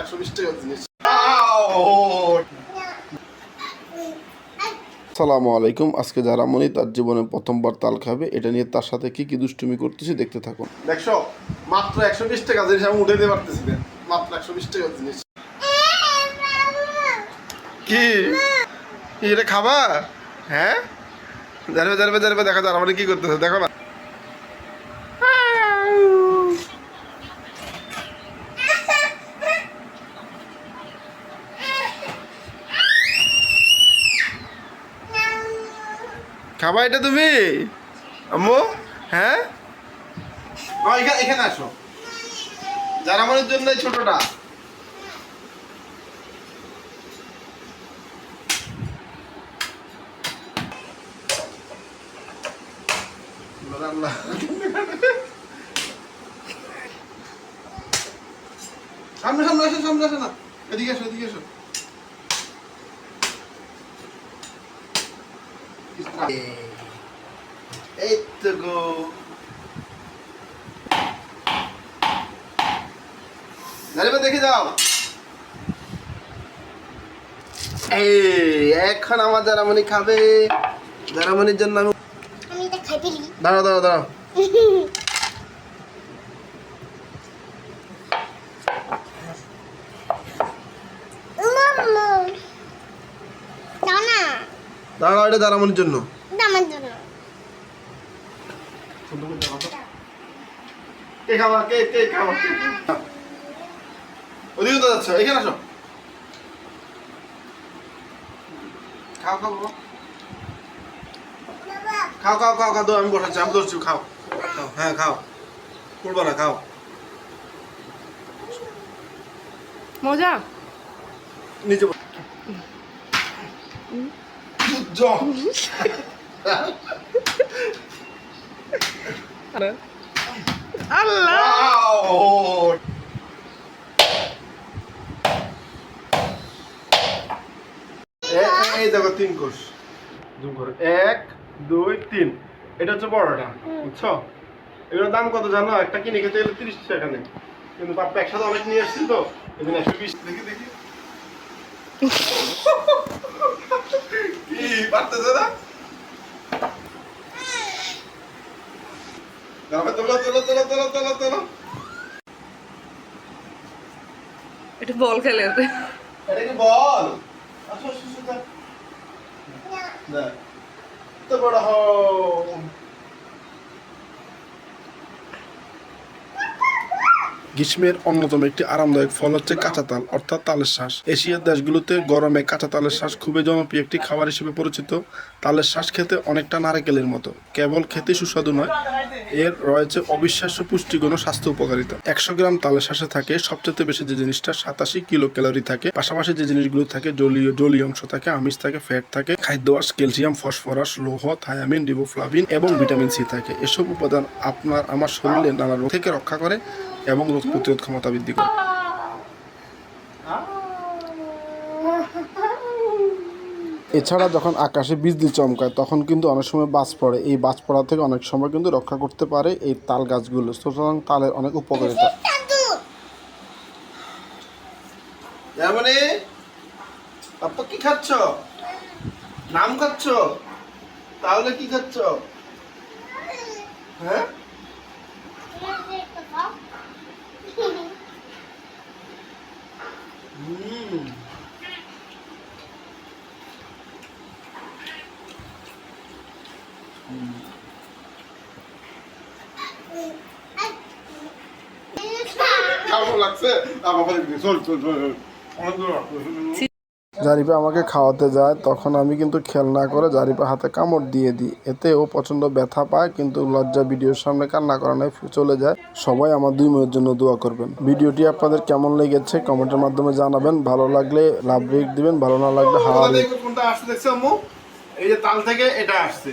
একশো বিশ টাকা জিনিস। সালামু আলাইকুম। আজকে যারা মনি তার জীবনে প্রথমবার তাল খাবে এটা নিয়ে তার সাথে কি কি দুষ্টুমি করতেছি দেখতে থাকুন। দেখছ? মাত্র একশো বিশ টাকা জিনিস আমি উঠে দিতে পারতেছি না। মাত্র একশো বিশ টাকা জিনিস। কি? কি এটা খাবা? হ্যাঁ? জানবে জানবে জানবে দেখা যার মানে কি করতেছে? দেখো না। খাবা এটা তুমি? আম্মু হ্যাঁ? এখানে আসো। আমাদের জন্য ছোটটা। সামনে সামনে আসো সামনে আসো না। এদিকে আসো, এদিকে এসো এই তো গো দেখে যাও এই এখন আমার জারামণি খাবে জারামণির জন্য আমি দাঁড়াও দাঁড়াও দাঁড়াও দাঁড়াও এটা জারামণির জন্য। কে খাবা কে কে খাবা? ওদিকে তো যাচ্ছ এখানে আসো। খাও খাও খাও। খাও খাও খাও আমি বসাচ্ছি আমি ধরছি খাও। খাও হ্যাঁ খাও। পড়ব না খাও। মজা? নিচে বস। জম। আল্লাহ এই দেখো তিন কোষ। জুম করো। এক দুই তিন। এটা হচ্ছে বড়টা বুঝছ? এগুলোর দাম কত জানো? একটা কিনে খেতে গেলে তিরিশ টাকা নেই কিন্তু বাপ্পা একসাথে অনেক নিয়ে এসেছি তো এখানে একশো বিশ। দেখি দেখি। কি পারতেছে না এটা বল খেলে এটা কি বল আসো দেখ। দেখ। তো বড় হও গ্রীষ্মের অন্যতম একটি আরামদায়ক ফল হচ্ছে কাঁচা তাল, অর্থাৎ তালের শ্বাস এশিয়ার দেশগুলোতে গরমে কাঁচা তালের শ্বাস খুবই জনপ্রিয় একটি খাবার হিসেবে পরিচিত। তালের শ্বাস খেতে অনেকটা নারকেলের মতো, কেবল খেতে সুস্বাদু নয়, এর রয়েছে অবিশ্বাস্য পুষ্টিগুণ স্বাস্থ্য উপকারিতা। একশো গ্রাম তালের শ্বাসে থাকে সবচেয়ে বেশি যে জিনিসটা সাতাশি কিলো ক্যালোরি থাকে, পাশাপাশি যে জিনিসগুলো থাকে জলীয় জলীয় অংশ থাকে, আমিষ থাকে, ফ্যাট থাকে, খাদ্য আঁশ, ক্যালসিয়াম, ফসফরাস, লৌহ, থায়ামিন, রিবোফ্লাভিন এবং ভিটামিন সি থাকে। এসব উপাদান আপনার, আমার শরীরে নানা রোগ থেকে রক্ষা করে এবং রোগ প্রতিরোধ ক্ষমতা বৃদ্ধি করে। এছাড়া যখন আকাশে বিজলি চমকায় তখন কিন্তু অনেক সময় বাজ পড়ে। এই বাজ পড়া থেকে অনেক সময় কিন্তু রক্ষা করতে পারে এই তাল গাছগুলো। সুতরাং তালের অনেক উপকারিতা। কি খাচ্ছ? নাম খাচ্ছ? তাহলে কি খাচ্ছ? হ্যাঁ হুম কেমন লাগছে আমার চল চল চল জারিপা আমাকে খাওয়াতে যায় তখন আমি কিন্তু খেয়াল না করে জারিপা হাতে কামড় দিয়ে দিই। এতে ও প্রচণ্ড ব্যথা পায় কিন্তু লজ্জা ভিডিওর সামনে কান্না করা করানোয় চলে যায়। সবাই আমার দুই মেয়ের জন্য দোয়া করবেন। ভিডিওটি আপনাদের কেমন লেগেছে কমেন্টের মাধ্যমে জানাবেন। ভালো লাগলে লাভ রেক দিবেন ভালো না লাগলে হাওয়া কোনটা আসছে দেখছ এই যে তাল থেকে এটা আসছে।